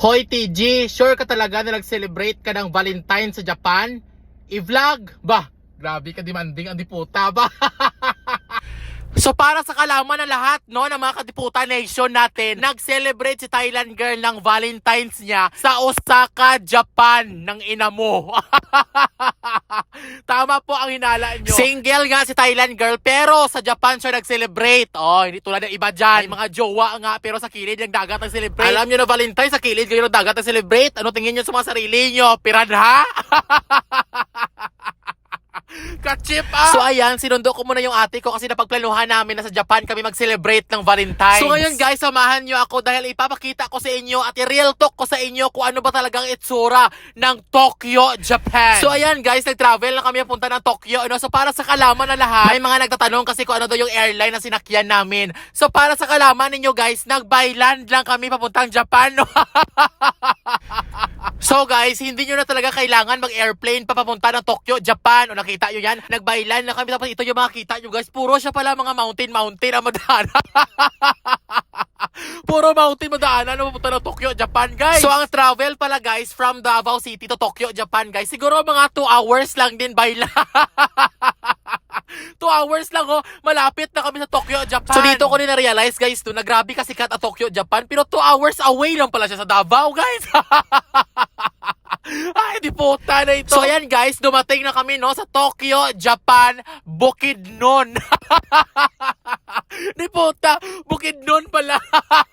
Hoy TG, sure ka talaga na nag-celebrate ka ng Valentine sa Japan? I-vlog? Bah, grabe ka demanding ang diputa ba? So para sa kalaman ng lahat no ng mga kadiputa nation natin, nag-celebrate si Thailand girl ng Valentine's niya sa Osaka, Japan ng ina mo. Tama po ang hinala nyo. Single nga si Thailand girl pero sa Japan siya nag-celebrate. Oh, hindi tulad ng iba dyan. May mga jowa nga pero sa kilid ng dagat nag-celebrate. Alam nyo na Valentine sa kilid kayo ng dagat nag-celebrate. Ano tingin nyo sa mga sarili nyo? Piranha? Kachip ah! So ayan, sinundo ko muna yung ate ko kasi napagplanuhan namin na sa Japan kami mag-celebrate ng Valentine's. So ngayon guys, samahan nyo ako dahil ipapakita ko sa inyo at i-real talk ko sa inyo kung ano ba talagang itsura ng Tokyo, Japan. So ayan guys, nag-travel na kami punta ng Tokyo. Ano? So para sa kalaman na lahat, may mga nagtatanong kasi kung ano daw yung airline na sinakyan namin. So para sa kalaman ninyo guys, nag-by land lang kami papuntang Japan. No? Guys, hindi nyo na talaga kailangan mag-airplane papapunta ng Tokyo, Japan. O nakita nyo yan? Nagbaylan na kami. Tapos ito yung mga kita nyo guys. Puro siya pala mga mountain, mountain ang madaanan. Puro mountain madaanan na papunta ng Tokyo, Japan guys. So ang travel pala guys from Davao City to Tokyo, Japan guys. Siguro mga 2 hours lang din by land. 2 hours lang oh, malapit na kami sa Tokyo, Japan. So dito ko din na-realize guys, to, na grabe kasi kat at Tokyo, Japan. Pero 2 hours away lang pala siya sa Davao guys. Puta na ito. So ayan guys, dumating na kami no sa Tokyo, Japan, Bukidnon. di puta, Bukidnon pala.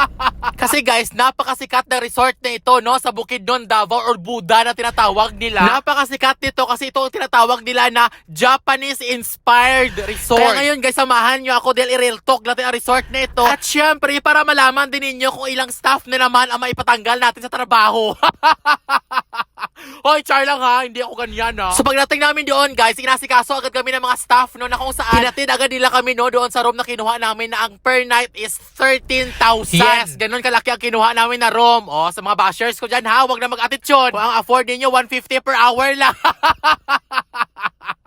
Kasi guys, napakasikat na resort na ito no sa Bukidnon, Davao or Buda na tinatawag nila. Napakasikat nito kasi ito ang tinatawag nila na Japanese inspired resort. Kaya ngayon guys, samahan nyo ako dahil i-real talk natin ang resort na ito. At syempre, para malaman din ninyo kung ilang staff na naman ang maipatanggal natin sa trabaho. Hoy, char lang ha, hindi ako ganyan ha. So pagdating namin doon guys, inasikaso agad kami ng mga staff no na kung saan hinatid agad nila kami no doon sa room na kinuha namin na ang per night is 13,000. Yes, ganun kalaki ang kinuha namin na room. O, sa mga bashers ko dyan ha, wag na mag-attitude. Kung ang afford ninyo, 150 per hour lang.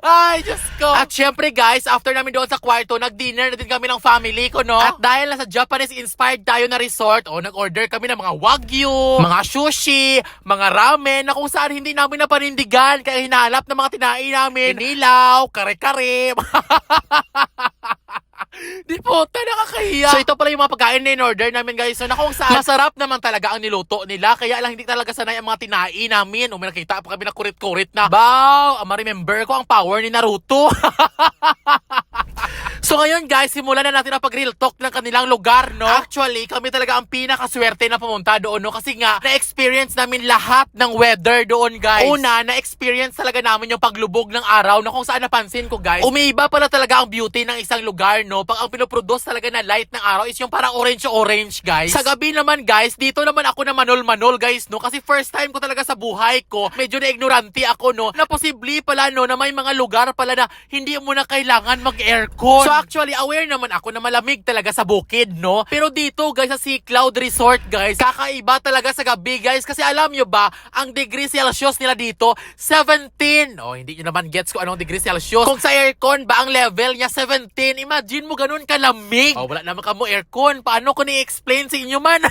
Ay, Diyos ko. At syempre guys, after namin doon sa kwarto, nag-dinner na din kami ng family ko, no? At dahil nasa Japanese-inspired tayo na resort, o nag-order kami ng mga wagyu, mga sushi, mga ramen, na kung saan hindi namin napanindigan, kaya hinahanap ng mga tinain namin. Inilaw, kare-kare. Di puta, nakakahiya. So ito pala yung mga pagkain na in-order namin guys. So na kung saan masarap naman talaga ang niluto nila. Kaya lang hindi talaga sanay ang mga tinain namin. O may nakita pa kami na kurit-kurit na. Bow! Ma-remember ko ang power ni Naruto. So ngayon guys, simulan na natin ang pag-real talk ng kanilang lugar, no? Actually, kami talaga ang pinakaswerte na pumunta doon, no? Kasi nga, na-experience namin lahat ng weather doon, guys. Una, na-experience talaga namin yung paglubog ng araw na kung saan napansin ko, guys. Umiiba pala talaga ang beauty ng isang lugar, no? Pag ang pinoproduce talaga na light ng araw is yung parang orange-orange, guys. Sa gabi naman, guys, dito naman ako na manol-manol, guys, no? Kasi first time ko talaga sa buhay ko, medyo na ignorante ako, no? Na posible pala, no? Na may mga lugar pala na hindi mo na kailangan mag-aircon. So actually, aware naman ako na malamig talaga sa bukid, no? Pero dito, guys, sa Sea Cloud Resort, guys, kakaiba talaga sa gabi, guys. Kasi alam nyo ba, ang degree Celsius nila dito, 17. Oh, hindi nyo naman gets ko anong degree Celsius. Kung sa aircon ba ang level niya 17, imagine mo ganun kalamig. Oh, wala naman ka mo aircon. Paano ko ni-explain sa inyo man?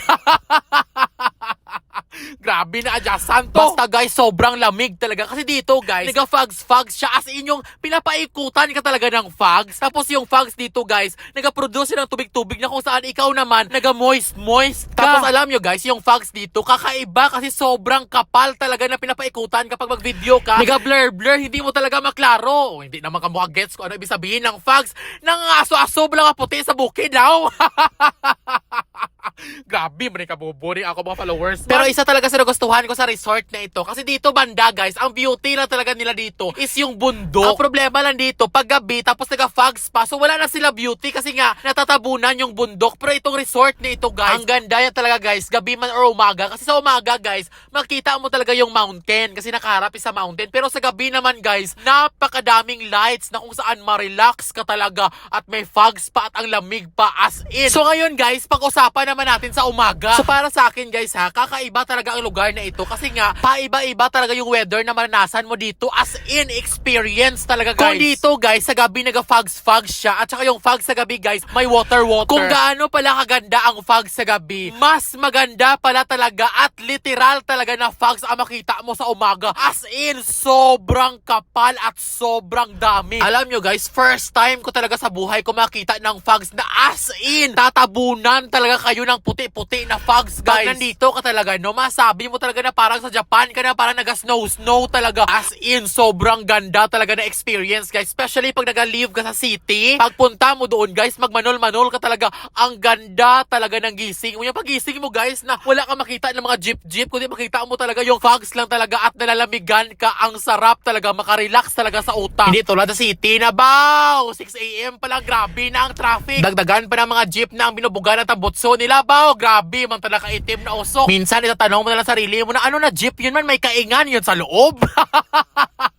Grabe na adjacent to. Basta guys, sobrang lamig talaga. Kasi dito guys, nag-fogs-fogs siya. As in yung pinapaikutan ka talaga ng fogs. Tapos yung fogs dito guys, nag-produce ng tubig-tubig na kung saan ikaw naman, nag-moist-moist ka. Tapos alam nyo guys, yung fogs dito, kakaiba kasi sobrang kapal talaga na pinapaikutan kapag mag-video ka. Nag-blur-blur, hindi mo talaga maklaro. O, Hindi naman ka mukha gets ko ano ibig sabihin ng fogs. Nang aso-aso lang ang puti sa bukid daw. Grabe, may kabuburi ako mga followers. Pero isa talaga sa nagustuhan ko sa resort na ito. Kasi dito banda guys, ang beauty lang talaga nila dito is yung bundok. Ang problema lang dito, pag gabi tapos nag-fogs pa, so wala na sila beauty kasi nga natatabunan yung bundok. Pero itong resort na ito guys, ang ganda yan talaga guys, gabi man or umaga. Kasi sa umaga guys, makita mo talaga yung mountain kasi nakaharap sa mountain. Pero sa gabi naman guys, napakadaming lights na kung saan ma-relax ka talaga at may fogs pa at ang lamig pa as in. So ngayon guys, pag-usapan naman natin sa umaga. So para sa akin guys ha, kakaiba talaga ang lugar na ito kasi nga paiba-iba talaga yung weather na maranasan mo dito as in experience talaga guys. Kung dito guys, sa gabi naga-fogs-fogs siya at saka yung fog sa gabi guys, may water-water. Kung gaano pala kaganda ang fog sa gabi, mas maganda pala talaga at literal talaga na fogs ang makita mo sa umaga. As in, sobrang kapal at sobrang dami. Alam nyo guys, first time ko talaga sa buhay ko makita ng fogs na as in, tatabunan talaga kayo ng puti-puti na fogs guys. Pag nandito ka talaga, no, masabi mo talaga na parang sa Japan ka na parang naga-snow-snow talaga. As in, sobrang ganda talaga na experience guys. Especially pag nag-leave ka sa city. Pagpunta mo doon guys, magmanol-manol ka talaga. Ang ganda talaga ng gising mo. Yung pagising mo guys na wala ka makita ng mga jeep-jeep, kundi makita mo talaga yung fogs lang talaga at nalalamigan ka. Ang sarap talaga, makarelax talaga sa utak. Hindi tulad sa city na baw! 6 a.m. pa lang, grabe na ang traffic. Dagdagan pa ng mga jeep na ang binubuga ng tambutso nila, baw! Grabe, man talaga itim na usok. Minsan, itatanong mo na lang sarili mo na ano na jeep yun man, may kaingan yun sa loob.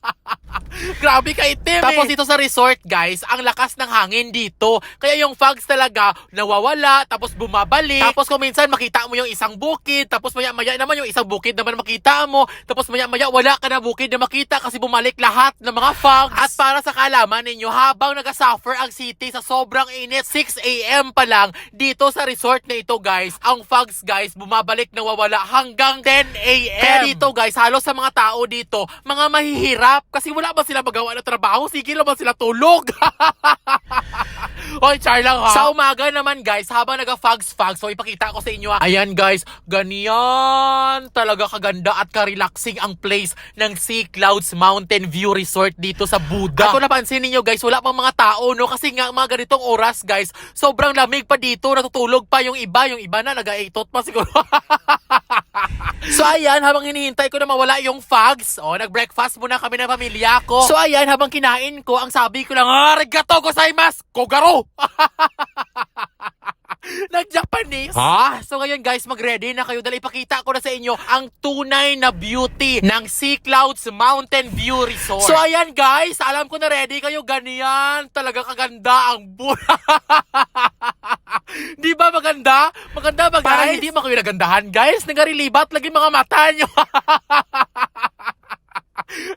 Grabe ka itim Tapos dito sa resort guys, ang lakas ng hangin dito. Kaya yung fogs talaga nawawala, tapos bumabalik. Tapos kung minsan makita mo yung isang bukid, tapos maya maya naman yung isang bukid naman makita mo. Tapos maya maya wala ka na bukid na makita kasi bumalik lahat ng mga fogs. At para sa kalaman ninyo, habang nagasuffer ang city sa sobrang init, 6 a.m. pa lang dito sa resort na ito guys, ang fogs guys bumabalik nawawala hanggang 10 a.m. Kaya dito guys, halos sa mga tao dito, mga mahihirap kasi wala ba sila magawa na trabaho? Sige ba sila tulog? Hoy, char lang ha. Sa umaga naman guys, habang naga-fogs-fogs, so ipakita ko sa inyo ha. Ayan guys, ganyan talaga kaganda at ka-relaxing ang place ng Sea Clouds Mountain View Resort dito sa Buda. At kung napansin ninyo guys, wala pang mga tao no kasi nga mga ganitong oras guys, sobrang lamig pa dito, natutulog pa yung iba, yung iba na nag-aitot pa siguro. So ayan, habang hinihintay ko na mawala yung fogs, oh, nag-breakfast muna kami ng pamilya ko. So ayan, habang kinain ko, ang sabi ko lang, arigato gozaimasu, kogaro! Nag-Japanese. Ha? So ngayon guys, mag-ready na kayo dahil ipakita ko na sa inyo ang tunay na beauty ng Sea Clouds Mountain View Resort. So ayan guys, alam ko na ready kayo. Ganyan talaga kaganda ang bu... Di ba maganda? Maganda ba guys? Parang hindi mo kayo nagandahan guys. Nagarilibat lagi mga mata nyo.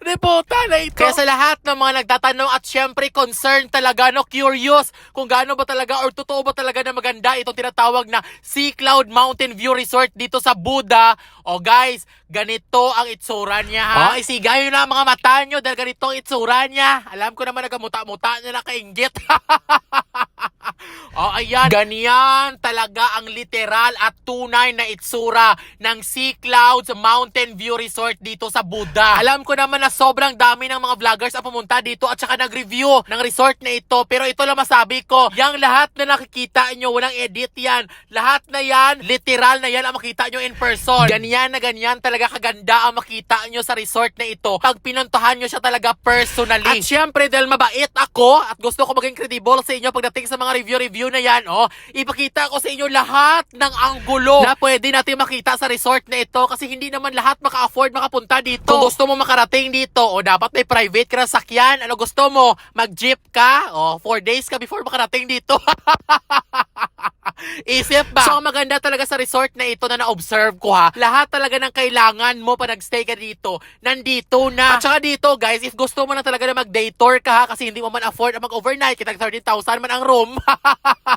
Reputa na ito. Kaya sa lahat ng mga nagtatanong at syempre concerned talaga, no, curious kung gaano ba talaga or totoo ba talaga na maganda itong tinatawag na Sea Cloud Mountain View Resort dito sa Buda. O guys, ganito ang itsura niya ha. O isigayo na ang mga mata nyo dahil ganito ang itsura niya. Alam ko naman nagamuta-muta niya na kainggit. Ayan, ganyan talaga ang literal at tunay na itsura ng Sea Clouds Mountain View Resort dito sa Buda. Alam ko naman na sobrang dami ng mga vloggers ang pumunta dito at saka nag-review ng resort na ito. Pero ito lang masabi ko, yung lahat na nakikita nyo, walang edit yan. Lahat na yan, literal na yan ang makita nyo in person. Ganyan na ganyan talaga kaganda ang makita nyo sa resort na ito. Pag pinuntahan nyo siya talaga personally. At syempre, dahil mabait ako at gusto ko maging credible sa inyo pagdating sa mga review-review na yan, oh, ipakita ko sa inyo lahat ng anggulo na pwede natin makita sa resort na ito kasi hindi naman lahat maka-afford makapunta dito. Kung gusto mo makarating dito, o dapat may private ka na sakyan, ano gusto mo, mag-jeep ka, o 4 days ka before makarating dito. Isip ba? So, ang maganda talaga sa resort na ito na na-observe ko ha, lahat talaga ng kailangan mo pa nag-stay ka dito, nandito na. At saka dito, guys, if gusto mo na talaga na mag-day tour ka ha, kasi hindi mo man afford na mag-overnight, kitag 13,000 man ang room.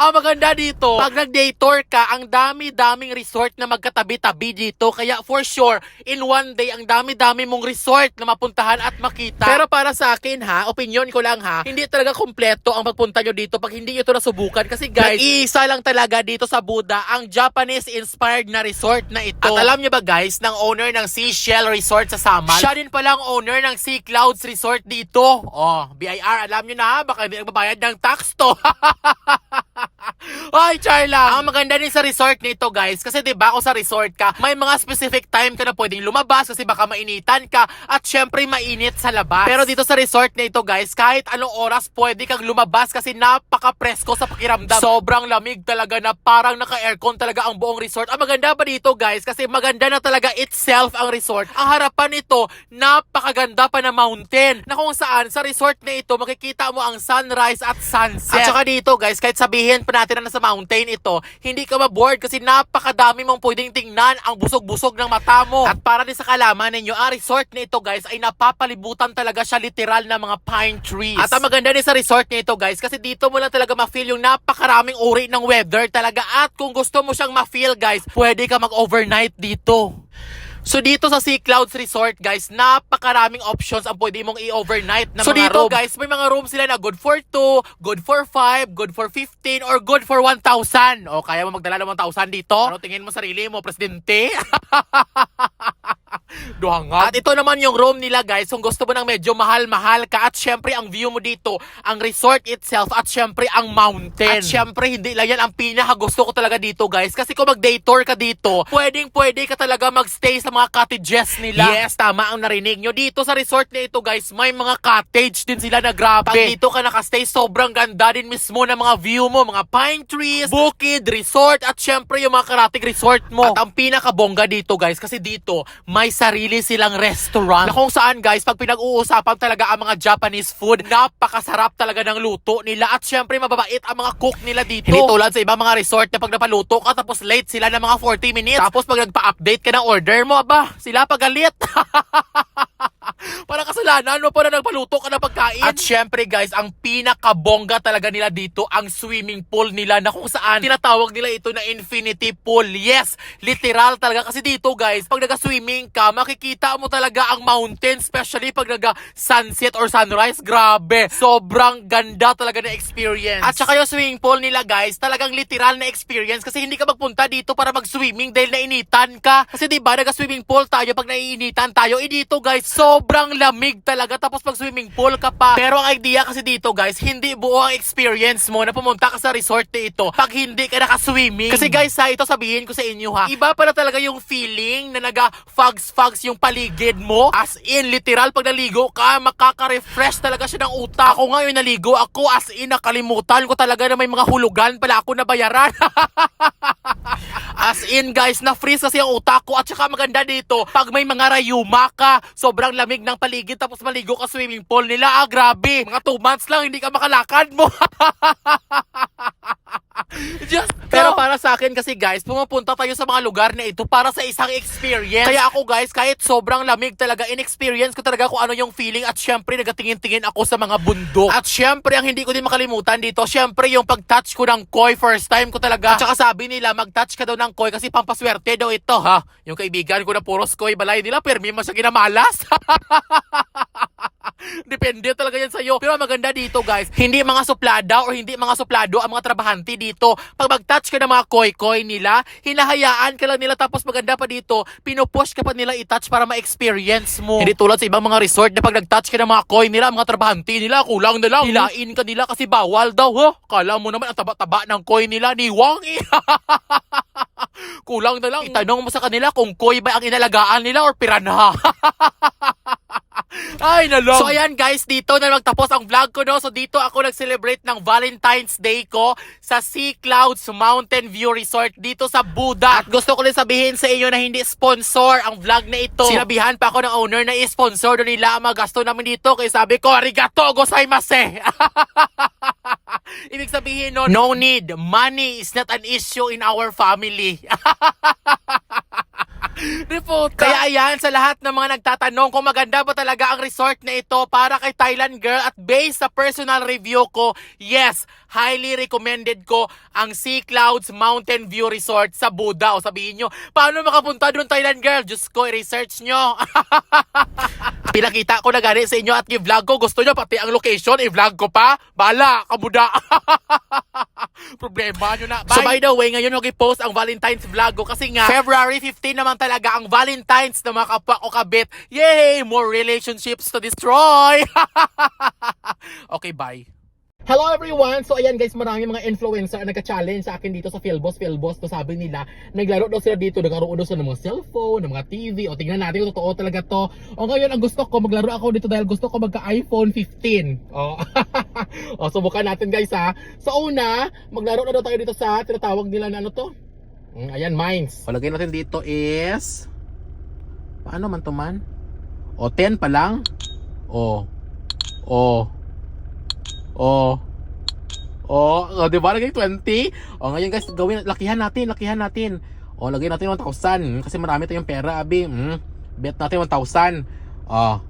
ang maganda dito, pag nag-day tour ka, ang dami-daming resort na magkatabi-tabi dito. Kaya for sure, in one day, ang dami-dami mong resort na mapuntahan at makita. Pero para sa akin ha, opinion ko lang ha, hindi talaga kompleto ang pagpunta nyo dito pag hindi nyo ito nasubukan. Kasi guys, isa lang talaga dito sa Buda ang Japanese-inspired na resort na ito. At alam nyo ba guys, ng owner ng Seashell Resort sa Samal, siya din pala ang owner ng Sea Clouds Resort dito. Oh, BIR, alam nyo na ha, baka hindi nagbabayad ng tax to. Ay, char lang. Ang maganda din sa resort nito, guys, kasi 'di ba, kung sa resort ka, may mga specific time ka na pwedeng lumabas kasi baka mainitan ka at syempre mainit sa labas. Pero dito sa resort nito, guys, kahit anong oras pwede kang lumabas kasi napaka-presko sa pakiramdam. Sobrang lamig talaga na parang naka-aircon talaga ang buong resort. Ang maganda pa dito, guys, kasi maganda na talaga itself ang resort. Ang harapan nito, napakaganda pa na mountain na kung saan sa resort na ito makikita mo ang sunrise at sunset. At saka dito, guys, kahit sabihin pa natin na nasa mountain ito, hindi ka ma-bored kasi napakadami mong pwedeng tingnan ang busog-busog ng mata mo. At para din sa kalaman ninyo, ang resort na ito guys ay napapalibutan talaga siya literal na mga pine trees. At ang maganda din sa resort na ito guys kasi dito mo lang talaga ma-feel yung napakaraming uri ng weather talaga. At kung gusto mo siyang ma-feel guys, pwede ka mag-overnight dito. So dito sa Sea Clouds Resort guys, napakaraming options ang pwede mong i-overnight na So mga dito, room. guys, may mga rooms sila na good for 2, good for 5, good for 15, or good for 1,000. O kaya mo magdala ng 1,000 dito? Ano tingin mo sarili mo, presidente? Duhanga. At ito naman yung room nila guys, kung gusto mo ng medyo mahal-mahal ka at syempre ang view mo dito, ang resort itself at syempre ang mountain. At syempre hindi lang yan ang pinaka gusto ko talaga dito guys kasi kung mag day tour ka dito, pwedeng pwede ka talaga magstay sa mga cottages nila. Yes, tama ang narinig nyo. Dito sa resort na ito guys, may mga cottage din sila na grabe. Pag dito ka nakastay, sobrang ganda din mismo ng mga view mo, mga pine trees, bukid, resort, at syempre yung mga karating resort mo. At ang pinakabongga dito guys, kasi dito, may sarili silang restaurant. Na kung saan guys, pag pinag-uusapan talaga ang mga Japanese food, napakasarap talaga ng luto nila. At syempre, mababait ang mga cook nila dito. Hindi tulad sa ibang mga resort na pag napaluto ka, tapos late sila ng mga 40 minutes. Tapos pag nagpa-update ka ng order mo, aba, sila pagalit. Parang kasalanan mo pa na nagpaluto ka ng pagkain. At syempre guys, ang pinakabongga talaga nila dito, ang swimming pool nila na kung saan tinatawag nila ito na infinity pool. Yes, literal talaga. Kasi dito guys, pag naga-swimming ka, makikita mo talaga ang mountain, especially pag naga-sunset or sunrise. Grabe, sobrang ganda talaga na experience. At saka yung swimming pool nila guys, talagang literal na experience kasi hindi ka magpunta dito para mag-swimming dahil nainitan ka. Kasi di ba naga-swimming pool tayo pag naiinitan tayo. Eh dito guys, sobrang lamig talaga tapos pag swimming pool ka pa. Pero ang idea kasi dito guys, hindi buo ang experience mo na pumunta ka sa resort na ito pag hindi ka naka-swimming. Kasi guys ha, ito sabihin ko sa inyo ha, iba pala talaga yung feeling na naga-fogs-fogs yung paligid mo. As in, literal pag naligo ka, makaka-refresh talaga siya ng utak. Ako ngayon naligo ako, as in, nakalimutan ko talaga na may mga hulugan pala ako na bayaran. As in guys, na-freeze kasi ang utak ko at saka maganda dito, pag may mga rayuma ka, sobrang lamig ng paligid tapos maligo ka swimming pool nila, ah grabe, mga 2 months lang hindi ka makalakad mo. Just Pero para sa akin kasi guys, pumupunta tayo sa mga lugar na ito para sa isang experience. Kaya ako guys, kahit sobrang lamig talaga, in-experience ko talaga kung ano yung feeling at syempre nagatingin-tingin ako sa mga bundok. At syempre, ang hindi ko din makalimutan dito, syempre yung pag-touch ko ng koi, first time ko talaga. At saka sabi nila, mag-touch ka daw ng koi kasi pampaswerte daw ito ha. Yung kaibigan ko na puros koi balay nila, permi mo siya ginamalas. Depende talaga yan sa'yo. Pero maganda dito guys, hindi mga suplada or hindi mga suplado ang mga trabahante dito. Pag mag-touch ka ng mga koi-koi nila, hinahayaan ka lang nila tapos maganda pa dito, pinupush ka pa nila i-touch para ma-experience mo. Hindi tulad sa ibang mga resort na pag nag-touch ka ng mga koi nila, mga trabahante nila, kulang na lang. Hilain ka nila kasi bawal daw. Huh? Kala mo naman ang taba-taba ng koi nila ni Wang eh. Kulang na lang. Itanong mo sa kanila kung koi ba ang inalagaan nila or piranha. Ay, nalong. So, ayan guys, dito na magtapos ang vlog ko, no? So, dito ako nag-celebrate ng Valentine's Day ko sa Sea Clouds Mountain View Resort dito sa Buda. At gusto ko rin sabihin sa inyo na hindi sponsor ang vlog na ito. Sinabihan pa ako ng owner na i-sponsor doon nila ang mga gasto namin dito. Kaya sabi ko, arigato gozaimase! Ibig sabihin no, no need. Money is not an issue in our family. Reputa. Kaya ayan, sa lahat ng mga nagtatanong kung maganda ba talaga ang resort na ito para kay Thailand Girl at based sa personal review ko, yes, highly recommended ko ang Sea Clouds Mountain View Resort sa Buda. O sabihin nyo, paano makapunta doon Thailand Girl? Diyos ko, i-research nyo. Pinakita ko na gani sa inyo at i-vlog ko. Gusto nyo pati ang location, i-vlog ko pa? Bala, kamuda. Problema nyo na. So by the way, ngayon mag-post ang Valentine's vlog ko kasi nga February 15 naman talaga ang Valentine's na mga kapwa ko kabit. Yay! More relationships to destroy! okay, bye. Hello everyone! So ayan guys, marami mga influencer na nagka-challenge sa akin dito sa Philboss. Philboss, to sabi nila, naglaro daw sila dito, nagkaroon daw sila ng mga cellphone, ng mga TV, o tingnan natin kung totoo talaga to. O ngayon, ang gusto ko, maglaro ako dito dahil gusto ko magka-iPhone 15. O, o subukan natin guys ha. Sa una, maglaro na daw tayo dito sa tinatawag nila na ano to? Mm, ayan, mines. Palagay natin dito is... Paano man to man? O, 10 pa lang? O. O. O. Oh, oh, di ba? Lagay 20. Oh, ngayon guys, gawin, lakihan natin, lakihan natin. Oh, lagay natin 1,000. Kasi marami tayong pera, abi. Hmm. Bet natin 1,000. Oh.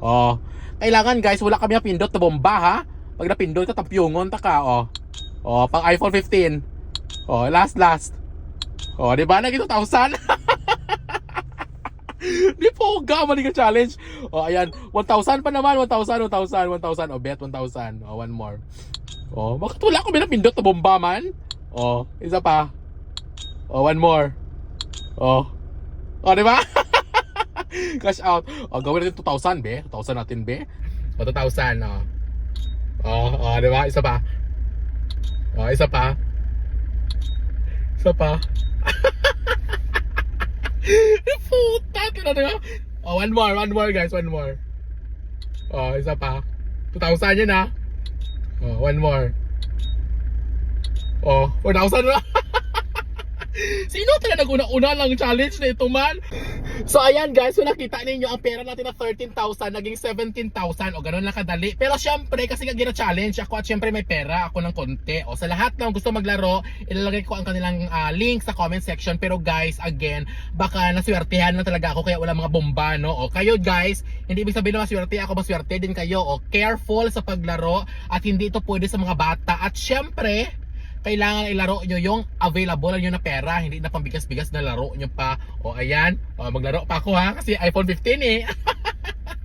Oh. Kailangan guys, wala kami pindot na bomba ha. Pag napindot ka, tampyungon ta ka. Oh. Oh, pang iPhone 15. Oh, last, last. Oh, di ba? Naging 2,000. Di po ga mali ka challenge. Oh, ayan. 1,000 pa naman. 1,000, 1,000, 1,000. Oh, bet 1,000. Oh, one more. Oh, bakit wala ko pinapindot na bomba man? Oh, isa pa. Oh, one more. Oh. Oh, di ba? Cash out. Oh, gawin natin 2,000, be. 2,000 natin, be. Oh, 2,000, oh. Oh, oh, di ba? Isa pa. Oh, isa pa. Isa pa. Puta na diba? Oh, one more, one more guys, one more. Oh, isa pa. 2,000 yun ah. Oh, one more. Oh, 4,000 na. Sino talaga nag-una-una lang challenge na ito man? So ayan guys, so nakita ninyo ang pera natin na 13,000 naging 17,000 o ganun lang kadali. Pero syempre kasi nga gina-challenge ako at syempre may pera ako ng konti. O sa lahat ng gusto maglaro, ilalagay ko ang kanilang ah, link sa comment section. Pero guys, again, baka naswertehan na talaga ako kaya wala mga bomba no. O kayo guys, hindi ibig sabihin na maswerte ako, maswerte din kayo. O careful sa paglaro at hindi ito pwede sa mga bata. At syempre, kailangan ilaro nyo yung available nyo na pera, hindi na pambigas-bigas na laro nyo pa. O ayan, o, maglaro pa ako ha, kasi iPhone 15 eh.